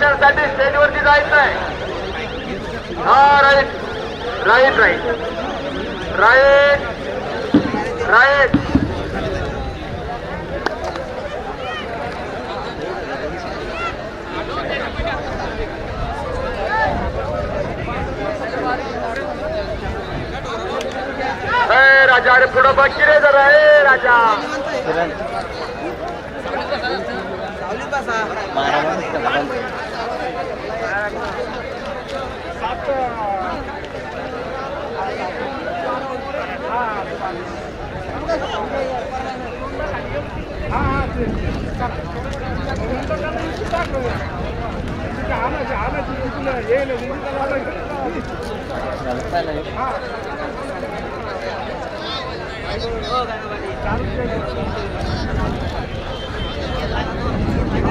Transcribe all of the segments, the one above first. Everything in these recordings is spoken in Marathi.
साठी स्टेजवरती जायचं आहे हा right. Right right. Right. Right. राजा अरे पुढं बाकी रे जरा. ए राजा.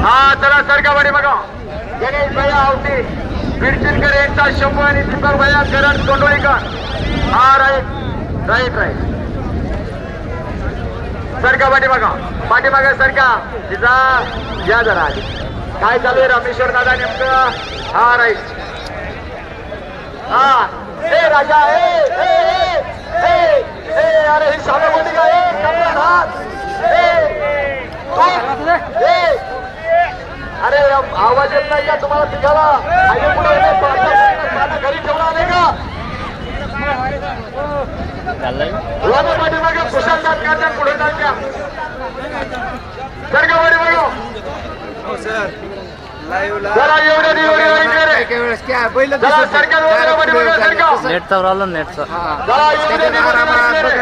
हा चला सरकावाडी बघा. गणेश भैया आवते बिरचिनकर यांचा शंभू आणि दीपक भैया करण कोंडोळीकर हा राईट. Right right. सरका पाठीमागा पाठीमागा सरका. तिचा या जरा आधी. काय चालू आहे रामेश्वर दादा नेमकं? हा राईट. हा. ए राजा ए ए ए ए ए. अरे ही मोठी का अरे आवाज येत नाही का तुम्हाला? तिघाला? घरी ठेवून आले का वाला पाठीमागे कुशाल जात पुढे जात का सरका पाठीमागं जरा एवढ्या एवढ्या नेटचा प्रॉब्लेम नेटचा. जरा एवढ्या रे.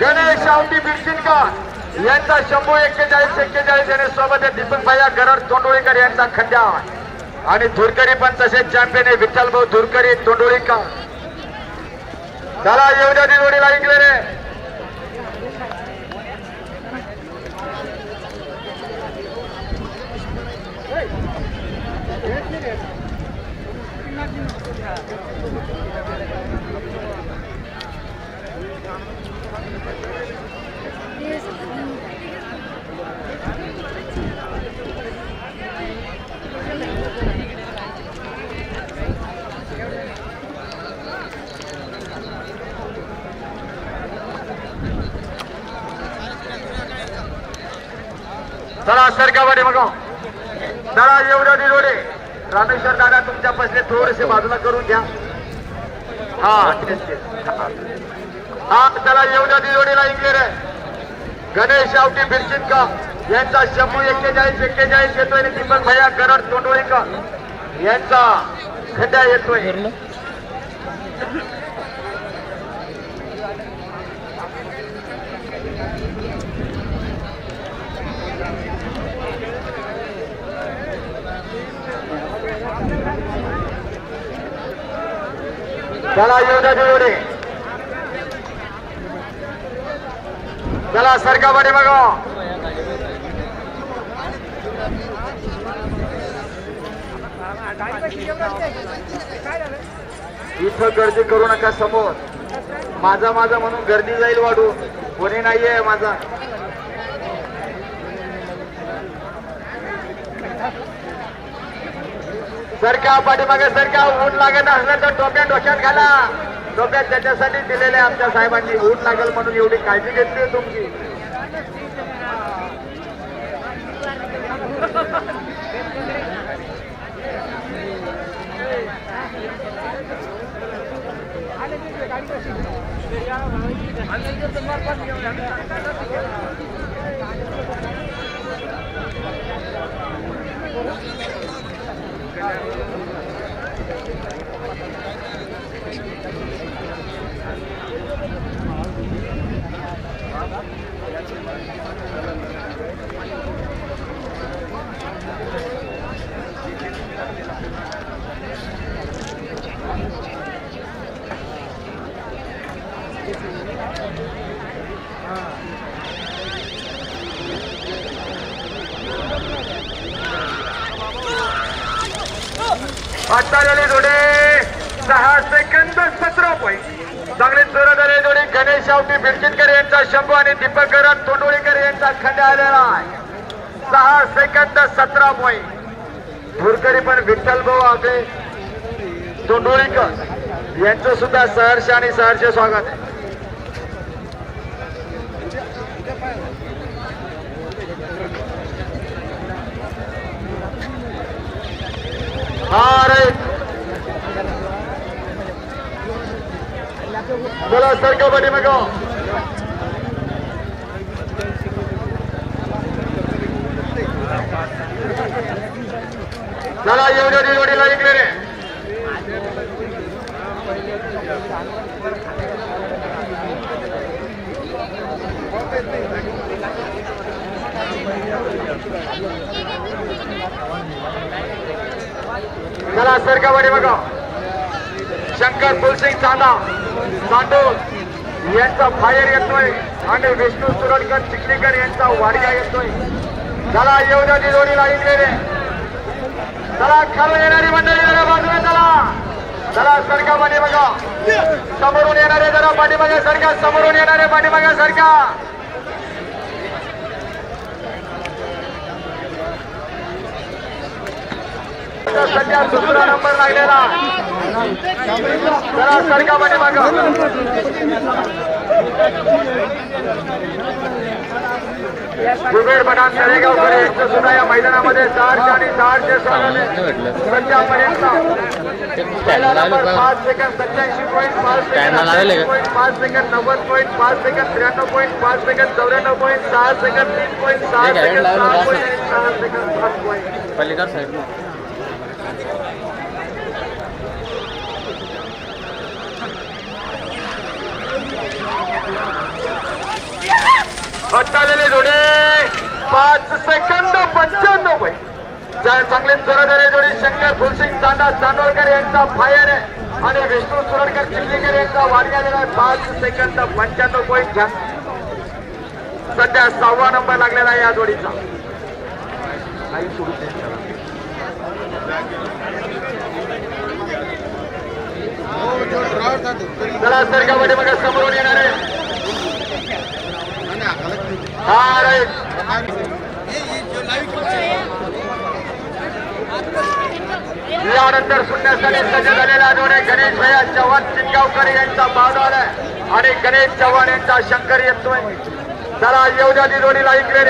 गणेश आवटी बिडसिनकर यांचा शंभू एक्केचाळीस एक्केचाळीस याने सोबत दीपक भाया गरड तोंडोळीकर यांचा खंड्या आणि धुरकरी पण तसेच चॅम्पियन आहे. विठ्ठल भाऊ धुरकरी तोंडोळीकर. चला येऊ द्या जोडीला ऐकले रे. चला सरकावाडे मग चला येऊ द्या जोडे रामेश्वर दादा तुमच्या बसले थोडेसे बाजूला करून घ्या. हा. हा चला येऊ द्या जोडीला ऐकले रे. गणेश आवटी बिरचिनका यांचा शंभू एक्केचाळीस एक्केचाळीस येतोय आणि दीपक भैया गरड तोंडोळीकर यांचा खड्डा येतोय. चला येऊ द्या जोडे चला सरका पाठी बघा. इथं गर्दी करू नका समोर. माझा माझा म्हणून गर्दी जाईल वाढू. कोणी नाहीये माझा. सरका पाठीमागे सरका ऊन लागत असलं तर डोक्यात डोक्यात घाला. डोक्यात त्याच्यासाठी दिलेले आमच्या साहेबांनी ऊन लागेल म्हणून एवढी काळजी घेतली तुमची. Ah. झाले जोडे. सहा सेकंद सतरा पॉईंट चांगली जोरात आले जोडे. गणेश आवटी बिरचितकर यांचा शंभू आणि दीपक गरड तोंडोळीकर यांचा खंड आलेला आहे. सहा सेकंद सतरा पॉईंट धुरकरी पण विठ्ठल भाऊ आपले तोंडोळीकर यांचं सुद्धा सहर्ष आणि सहर्ष स्वागत आहे. चला सरका पाठी मग. चला एवढ्या द्या इकडे रे. चला सरका पाठी मग. शंकर फुलसिंग चांदा. सांडोल यांचा फायर येतोय. आणि विष्णू सुरडकर चिखलीकर यांचा वाडिया येतोय. चला येऊ द्या जोडीला इकडे रे. चला खालून येणारी मंडळी जरा बाजूला चला. चला सरका पाठीमागा समोरून येणारे जरा पाठीमागे सरका समोरून येणारे पाठीमागे सरका. सध्या दुसरा नंबर लागलेला चला सरका पाठीमागा कुबेर बनाम तळेगावकर यांचं सुद्धा या मैदानामध्ये चारशे आणि चारशे सोळाने सध्यापर्यंत पहिला नंबर पाच सेकंद सत्याऐंशी पॉईंट पाच Time ला लावेल सेकंद का? पॉईंट पाच सेकंद नव्वद पॉईंट पाच सेकंद त्र्याण्णव पॉईंट पाच सेकंद चौऱ्याण्णव पॉईंट सहा सेकंद तीन पॉईंट सहा ठीक आहे, सेकंद लावेल सहा का? पॉईंट आणि सहा सेकंद सात पॉईंट पलीकडे साईड हटलेले जोडे. पाच सेकंद पंच्याण्णव पॉईंट चांगले जोरादारे जोडी. शंकर फुलसिंग चांदा चांदोळकर यांचा फायर आहे आणि विष्णू सुरडकर चिल्लीकर यांचा वाढल्या गेला. पाच सेकंद पंच्याण्णव पॉईंट घ्या सध्या सहावा नंबर लागलेला आहे या जोडीचा. काही सुरू सरकारमध्ये बघा समोरून येणार आहे. हा यानंतर शून्यासाठी सज्ज झालेला जोडे गणेश भैया चव्हाण शिंगावकर यांचा बाद आलाय. आणि गणेश चव्हाण यांचा शंकर येतोय. चला येऊ द्या ती जोडीला इकडे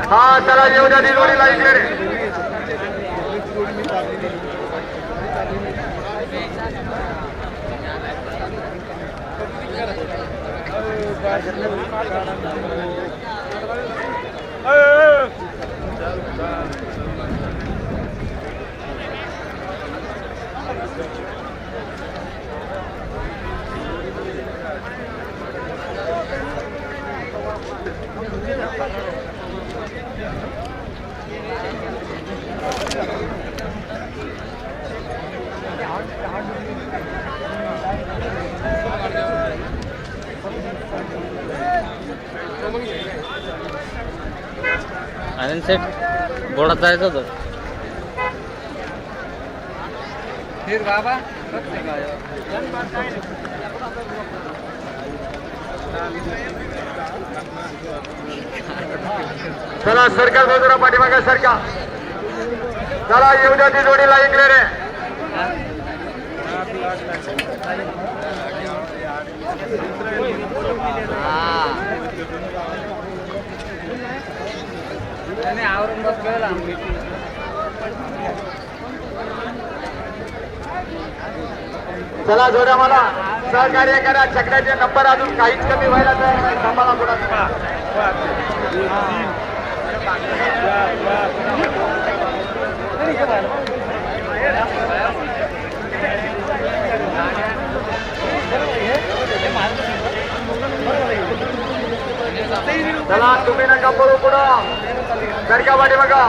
हा चला येऊ द्या ती जोडीला इकडे रे आनंद सेट बोर्डात जायचं होतं चला सरकार बाजूला पाठीमागे सरका. चला येऊ द्या ती जोडीला इकडे रे. चला जोड्या मला सहकार्य करा छकड्याचे नंबर अजून काहीच कमी व्हायला तयार नाही. सांभाळा चला तुम्ही नका पळू पुढं. सरका पाठी बघा.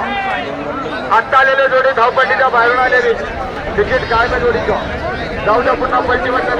आत्ता आलेले जोडी धावपट्टीच्या बाहेरून आलेली. तिकीट काय जोडीचं. जाऊ द्या पुन्हा पलटी जोडी